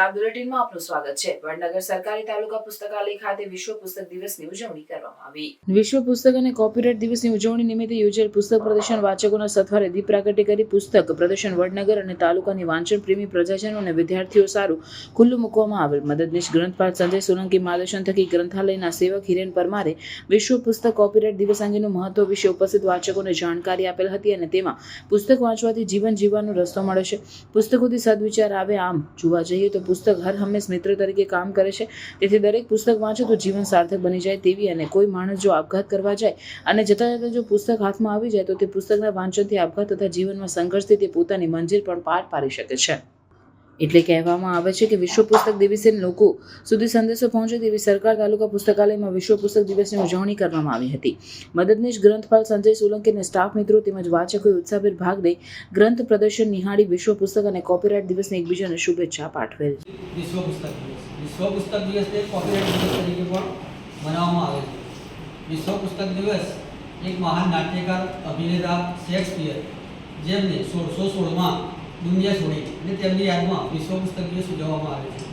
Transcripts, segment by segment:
ગુજરાત બુલેટિનમાં આપનું સ્વાગત છે. વડનગર સરકારી તાલુકા પુસ્તકાલય ખાતે વિશ્વ પુસ્તક દિવસની ઉજવણી કરવામાં આવી. વિશ્વ પુસ્તક અને કોપીરાઇટ દિવસની ઉજવણી નિમિત્તે યોજાયેલ પુસ્તક પ્રદર્શન વાચકોના સથવારે દીપ પ્રાગટ્ય કરી પુસ્તક પ્રદર્શન વડનગર અને તાલુકાની વાંચન પ્રેમી પ્રજાજનો અને વિદ્યાર્થીઓ સારું ખુલ્લું મૂકવામાં આવેલ. મદદનીશ ગ્રંથપાલ સંજય સોલંકી માર્ગદર્શન થકી ગ્રંથાલયના સેવક હિરેન પરમારે વિશ્વ પુસ્તક કોપીરાઇટ દિવસ અંગેનું મહત્વ વિશે ઉપસ્થિત વાચકોને જાણકારી આપેલ હતી અને તેમાં પુસ્તક વાંચવાથી જીવન જીવવાનો રસ્તો મળે છે. પુસ્તકોથી સદવિચાર આવે આમ જોવા જઈએ તો પુસ્તક હર હંમેશ મિત્ર તરીકે કામ કરે છે. તેથી દરેક પુસ્તક વાંચો તો જીવન સાર્થક બની જાય તેવી અને કોઈ માણસ જો આપઘાત કરવા જાય અને જતાં જતાં જો પુસ્તક હાથમાં આવી જાય તો તે પુસ્તકના વાંચનથી આપઘાત તથા જીવનમાં સંઘર્ષથી તે પોતાની મંજિલ પણ પાર પાડી શકે છે. એટલે કહેવામાં આવે છે કે વિશ્વ પુસ્તક દિવસે લોકો સુધી સંદેશો પહોંચે તેવી સરકાર તાલુકા પુસ્તકાલયમાં વિશ્વ પુસ્તક દિવસની ઉજવણી કરવામાં આવી હતી. મદદનીશ ગ્રંથપાલ સંજય સોલંકી સ્ટાફ મિત્રો તેમજ વાચકોએ ઉત્સાહભેર ભાગ લઈ ગ્રંથ પ્રદર્શન નિહાળી વિશ્વ પુસ્તક અને કોપીરાઇટ દિવસને એકબીજાને શુભેચ્છા પાઠવેલ. વિશ્વ પુસ્તક દિવસ. વિશ્વ પુસ્તક દિવસ તરીકે પણ મનાવવામાં આવે છે. વિશ્વ પુસ્તક દિવસ એક મહાન નાટ્યકાર, અભિનેતા, શેક્સપિયર, જેમને સોળસો સોળમાં દુનિયા છોડી અને તેમની યાદમાં વિશ્વ પુસ્તક દિવસ ઉજવવામાં આવે છે.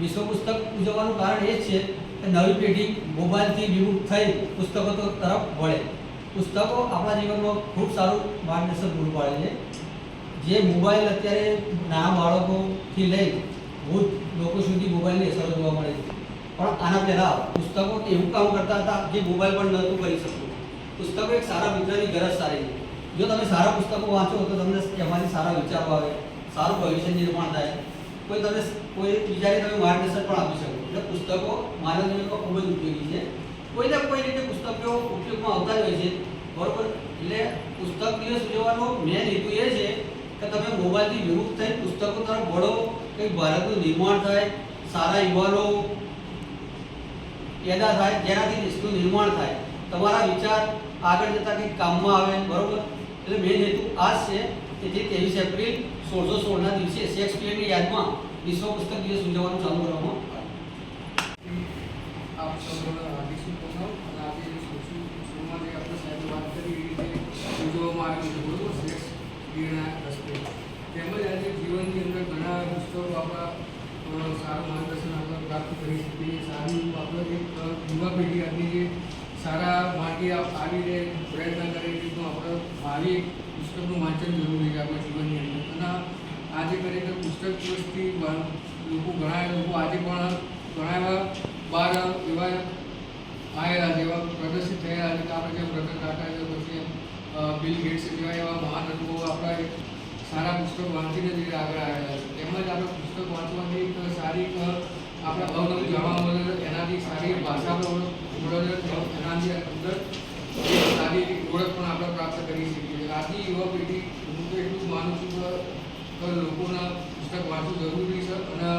વિશ્વ પુસ્તક ઉજવવાનું કારણ એ છે કે નવી પેઢી મોબાઈલથી વિમુખ થઈ પુસ્તકો તરફ વળે. પુસ્તકો આપણા જીવનમાં ખૂબ સારું માર્ગદર્શન પૂરું પાડે છે. જે મોબાઈલ અત્યારે નાના બાળકોથી લઈ વૃદ્ધ લોકો સુધી મોબાઈલની અસરો જોવા મળે છે. પણ આના પહેલાં પુસ્તકો એવું કામ કરતા હતા જે મોબાઈલ પણ નહોતું કરી શકતું. પુસ્તકો એક સારા મિત્રની ગરજ સારી છે. જો તમે સારા પુસ્તકો વાંચો તો તમને એમાંથી સારા વિચારો આવે, સારું ભવિષ્ય નિર્માણ થાય. કોઈ તમે કોઈ બીજાને તમે માર્ગદર્શન પણ આપી શકો. એટલે પુસ્તકો માનવ જીવનમાં ખૂબ જ ઉપયોગી છે. કોઈને કોઈ રીતે પુસ્તકો ઉપયોગમાં આવતા જ હોય છે. બરોબર? એટલે પુસ્તક દિવસ ઉજવવાનો મેન હેતુ એ છે કે તમે મોબાઈલથી વિમુખ થઈ પુસ્તકો તરફ વળો, કંઈક ભારતનું નિર્માણ થાય, સારા યુવાનો પેદા થાય, જેનાથી દેશનું નિર્માણ થાય. તમારા વિચાર આગળ જતાં કંઈક કામમાં આવે, બરોબર? એટલે મેન હેતુ આ છે કે જે ત્રેવીસ એપ્રિલ સોળસો સોળના દિવસે શેક્સપિયરની યાદમાં વિશ્વ પુસ્તક દિવસ ઉજવવાનું ચાલુ કરવામાં આપ આપણે સાહેબ વાત કરી, એ રીતે ઉજવવામાં આવ્યું છે, બરોબર શ્રેષ્ઠ પ્રેરણા રસ્તે તેમજ આજે જીવનની અંદર ઘણા પુસ્તકો આપણા અ, સારું માર્ગદર્શન આપણે પ્રાપ્ત કરી શકીએ સારું આપણે એક અ, યુવા પેઢી આજની જે આવી રીતે પ્રયત્ન કરી રીતનું આપણે ભાવિ પુસ્તકનું વાંચન જરૂરી છે આપણા જીવનની અંદર. અને આજે ખરેખર પુસ્તક દિવસથી લોકો ઘણા લોકો આજે પણ ઘણા એવા બાર એવા આવેલા એવા પ્રદર્શિત થયેલા છે આપણે જેમ રતન ટાટા છે, પછી બિલ ગેટ્સ જેવા એવા મહાન અનુભવો આપણા સારા પુસ્તક વાંચીને જે આગળ આવેલા છે. તેમજ આપણે પુસ્તક વાંચવાથી સારી આપણે અવનવું જાણવા મળે એનાથી સારી ભાષા પણ અંદર સારી ઓળખ પણ આપણે પ્રાપ્ત કરી શકીએ આજની યુવા પેઢી, હું એટલું માનું છું કે લોકોના પુસ્તક વાંચવું જરૂરી છે અને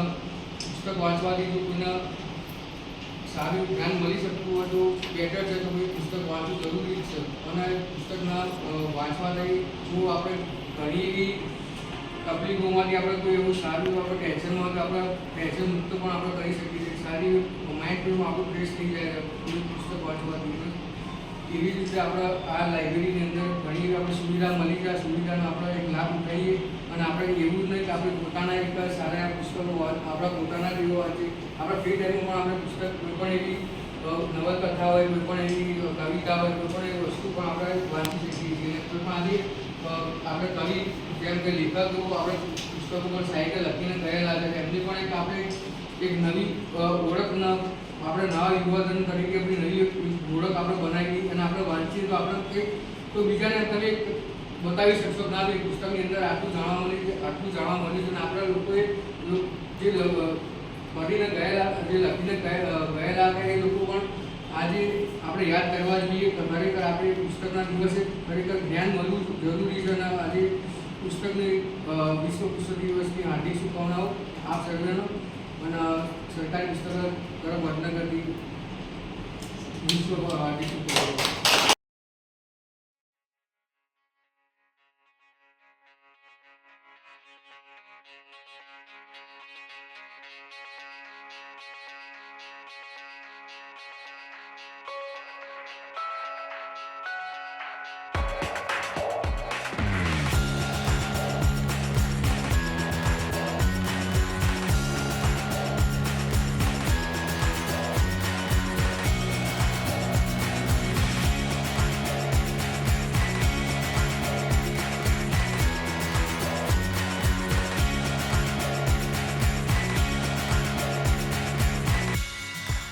પુસ્તક વાંચવાથી જો કોઈના સારું જ્ઞાન મળી શકતું હોય તો બેટર છે તો ભાઈ પુસ્તક વાંચવું જરૂરી છે. અને પુસ્તકના વાંચવાથી આપણે ઘણી એવી તકલીફોમાંથી આપણે કોઈ એવું સારું આપણે ટેન્શનમાં આપણે ટેન્શન મુક્ત પણ આપણે કરી શકીએ છીએ. સારી માઇન્ડ પણ આપણું ફ્રેશ થઈ જાય કોઈ પુસ્તક વાંચવાથી એવી રીતે આપણે આ લાઇબ્રેરીની અંદર ઘણી આપણે સુવિધા મળી જાય સુવિધાનો આપણે એક લાભ ઉઠાવીએ અને આપણે એવું જ નહીં કે આપણે પોતાના એક સારા પુસ્તકો આપણા પોતાના જેવો વાંચીએ. આપણા ફ્રી ટાઈમમાં આપણે પુસ્તક કોઈ પણ એવી નવલકથા હોય, કોઈ પણ એવી કવિતા હોય, કોઈ પણ એવી વસ્તુ પણ આપણે વાંચી શકીએ છીએ. પણ આજે આપણે કવિ, જેમ કે લેખકો, આપણે પુસ્તકો પણ સાહિત્ય લખીને ગયેલા છે. એમની પણ એક આપણે એક નવી ઓળખના આપણે નવા યુવાધન તરીકે આપણી નવી ઓળખ આપણે બનાવી અને આપણે વાંચીએ તો આપણે એક તો બીજાને તમે બતાવી શકશો ના, ભાઈ, પુસ્તકની અંદર આટલું જાણવા મળ્યું છે, આટલું જાણવા મળ્યું છે અને આપણા લોકોએ જે પઢીને ગયેલા, જે લખીને ગયે- ગયેલા હતા, એ લોકો પણ આજે આપણે યાદ કરવા જોઈએ ખરેખર આપણે પુસ્તકના દિવસે ખરેખર જ્ઞાન મળવું જરૂરી છે અને આજે પુસ્તકની વિશ્વ પુસ્તક દિવસની હાર્દિક શુભકામનાઓ આપ સર્વેનો. અને સરકારી પુસ્તકો તરફ વર્તન કરતી વિશ્વ